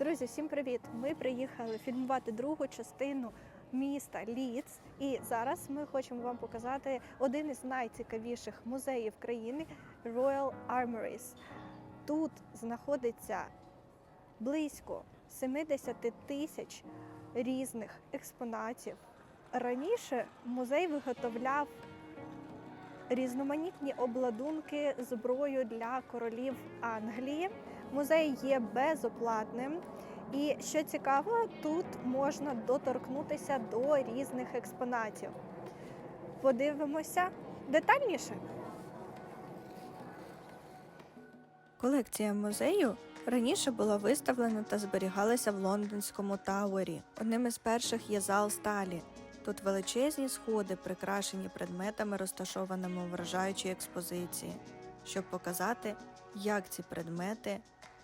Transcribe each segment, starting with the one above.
Друзі, всім привіт! Ми приїхали фільмувати другу частину міста Ліц. І зараз ми хочемо вам показати один із найцікавіших музеїв країни Royal Armories. Тут знаходиться близько 70 тисяч різних експонатів. Раніше музей виготовляв різноманітні обладунки зброю для королів Англії. Музей є безоплатним. І що цікаво, тут можна доторкнутися до різних експонатів. Подивимося детальніше. Колекція музею раніше була виставлена та зберігалася в лондонському Тауері. Одним із перших є зал сталі. Тут величезні сходи, прикрашені предметами, розташованими у вражаючій експозиції, щоб показати, як ці предмети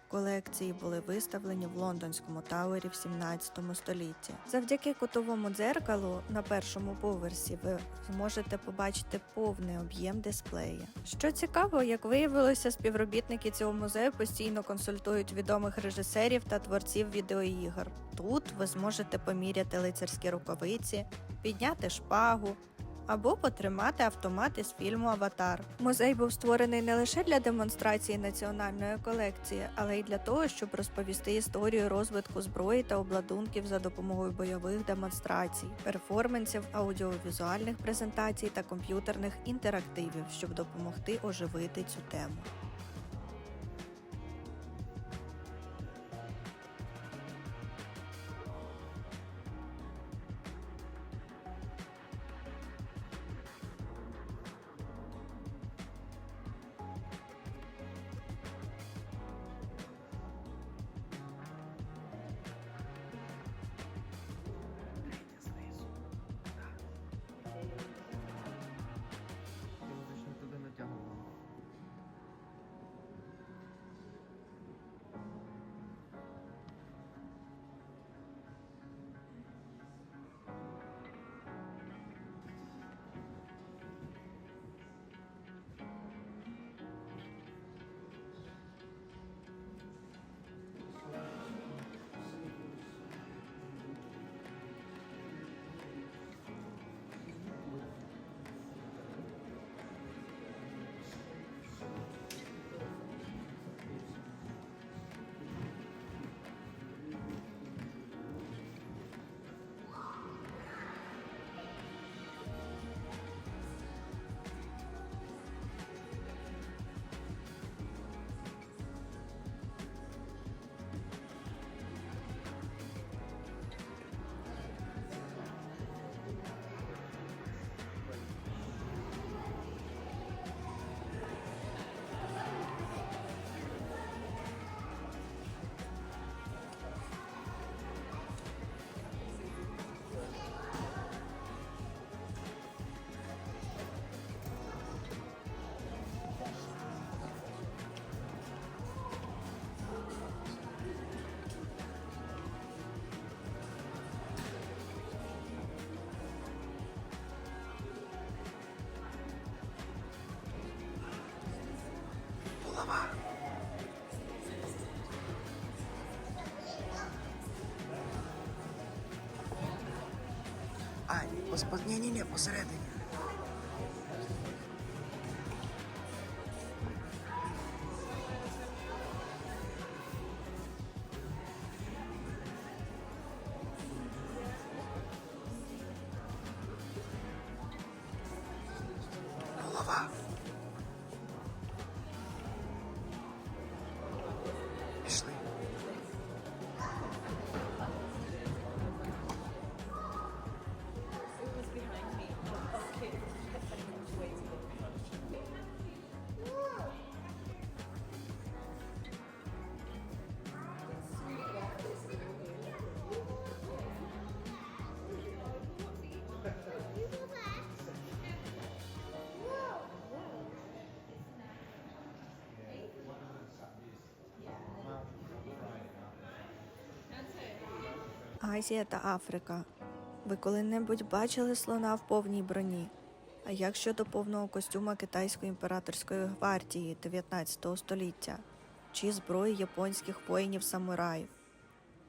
колекції були виставлені в лондонському Тауері в 17 столітті. Завдяки кутовому дзеркалу на першому поверсі ви зможете побачити повний об'єм дисплея. Що цікаво, як виявилося, співробітники цього музею постійно консультують відомих режисерів та творців відеоігор. Тут ви зможете поміряти лицарські рукавиці, підняти шпагу або потримати автомат із фільму Аватар. Музей був створений не лише для демонстрації національної колекції, але й для того, щоб розповісти історію розвитку зброї та обладунків за допомогою бойових демонстрацій, перформансів, аудіовізуальних презентацій та комп'ютерних інтерактивів, щоб допомогти оживити цю тему. Ні, ні, ні, посередині. Азія та Африка. Ви коли-небудь бачили слона в повній броні? А як щодо повного костюма китайської імператорської гвардії 19 століття чи зброї японських воїнів самураїв?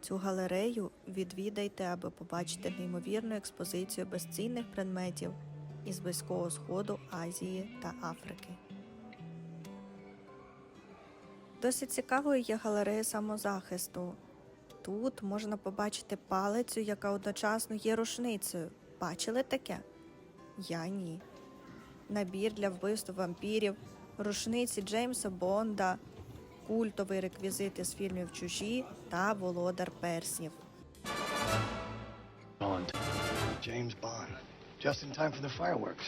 Цю галерею відвідайте, аби побачити неймовірну експозицію безцінних предметів із Близького Сходу, Азії та Африки. Досить цікавою є галерея самозахисту. Тут можна побачити палицю, яка одночасно є рушницею. Бачили таке? Я ні. Набір для вбивства вампірів, рушниці Джеймса Бонда, культовий реквізит із фільмів Чужі та Володар Перснів. Bond. James Bond. Just in time for the fireworks.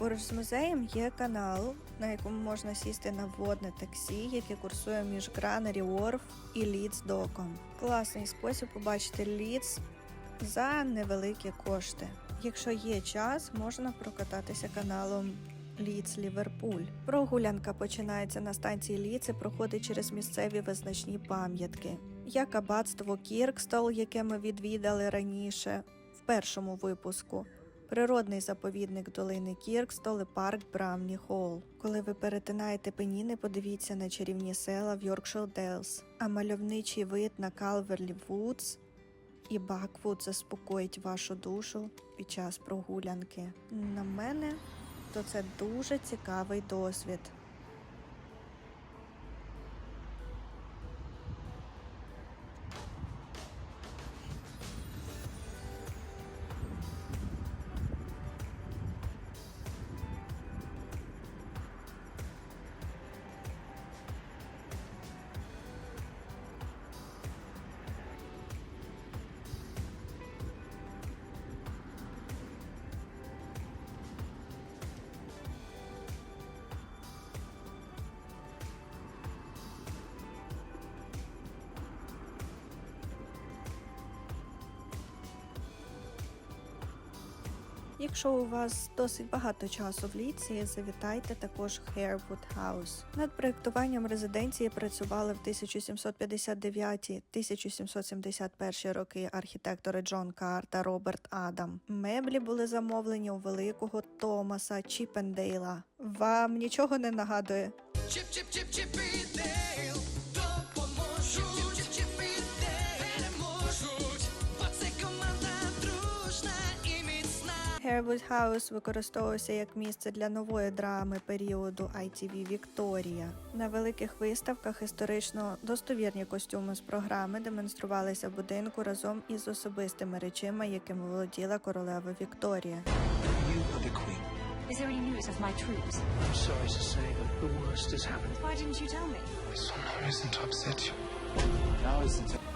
Поруч з музеєм є канал, на якому можна сісти на водне таксі, яке курсує між Гранері Уорф і Лідс Доком. Класний спосіб побачити Лідс за невеликі кошти. Якщо є час, можна прокататися каналом Лідс Ліверпуль. Прогулянка починається на станції Лідс і проходить через місцеві визначні пам'ятки, як аббатство Кіркстол, яке ми відвідали раніше в першому випуску. Природний заповідник долини Кіркстол Столепарк, парк Брамні Холл. Коли ви перетинаєте пеніни, подивіться на чарівні села в Йоркшир Делс, а мальовничий вид на Калверлі Вудс і Баквуд заспокоїть вашу душу під час прогулянки. На мене то це дуже цікавий досвід. Якщо у вас досить багато часу в ліці, завітайте також Harewood House. Над проєктуванням резиденції працювали в 1759-1771 роки архітектори Джон Кар та Роберт Адам. Меблі були замовлені у великого Томаса Чіпендейла. Вам нічого не нагадує? Чіп, Harewood House використовувався як місце для нової драми періоду ITV Вікторія. На великих виставках історично достовірні костюми з програми демонструвалися в будинку разом із особистими речима, якими володіла королева Вікторія. Is there Now isn't?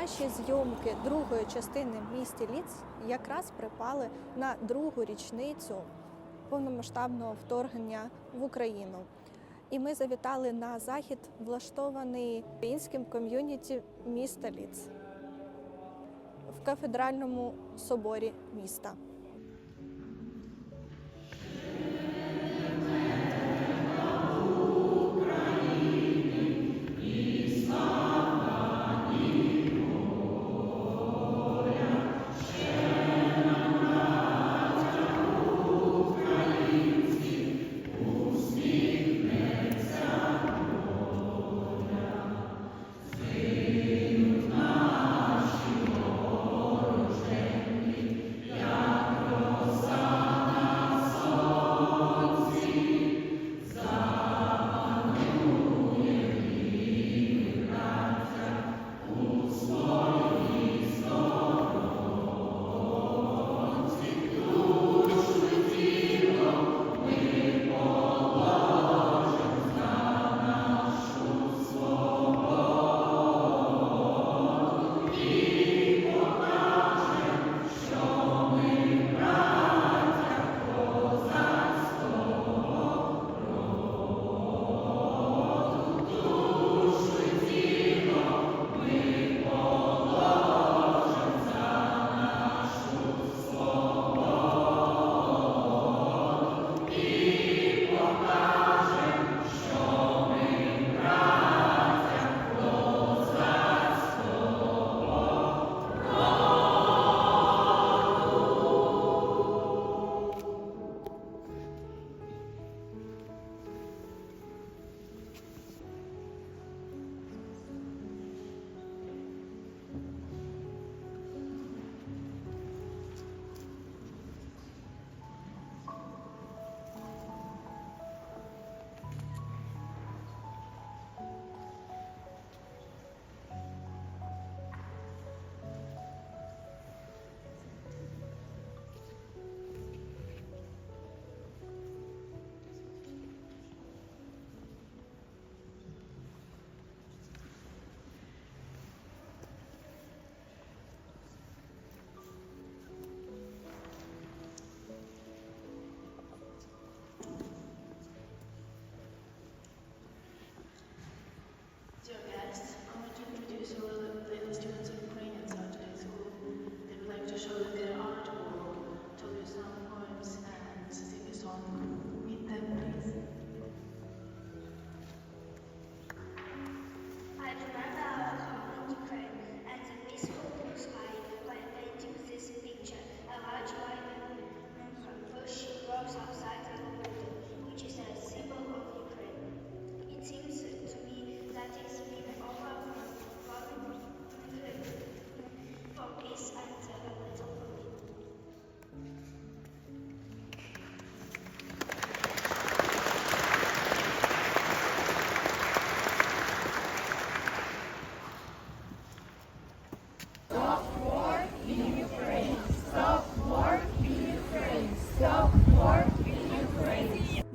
наші зйомки другої частини в місті Ліц якраз припали на другу річницю повномасштабного вторгнення в Україну. І ми завітали на захід, влаштований українським ком'юніті міста Ліц в кафедральному соборі міста.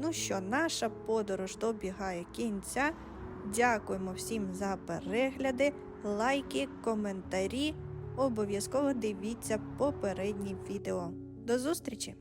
Ну що, наша подорож добігає кінця. Дякуємо всім за перегляди, лайки, коментарі. Обов'язково дивіться попередні відео. До зустрічі!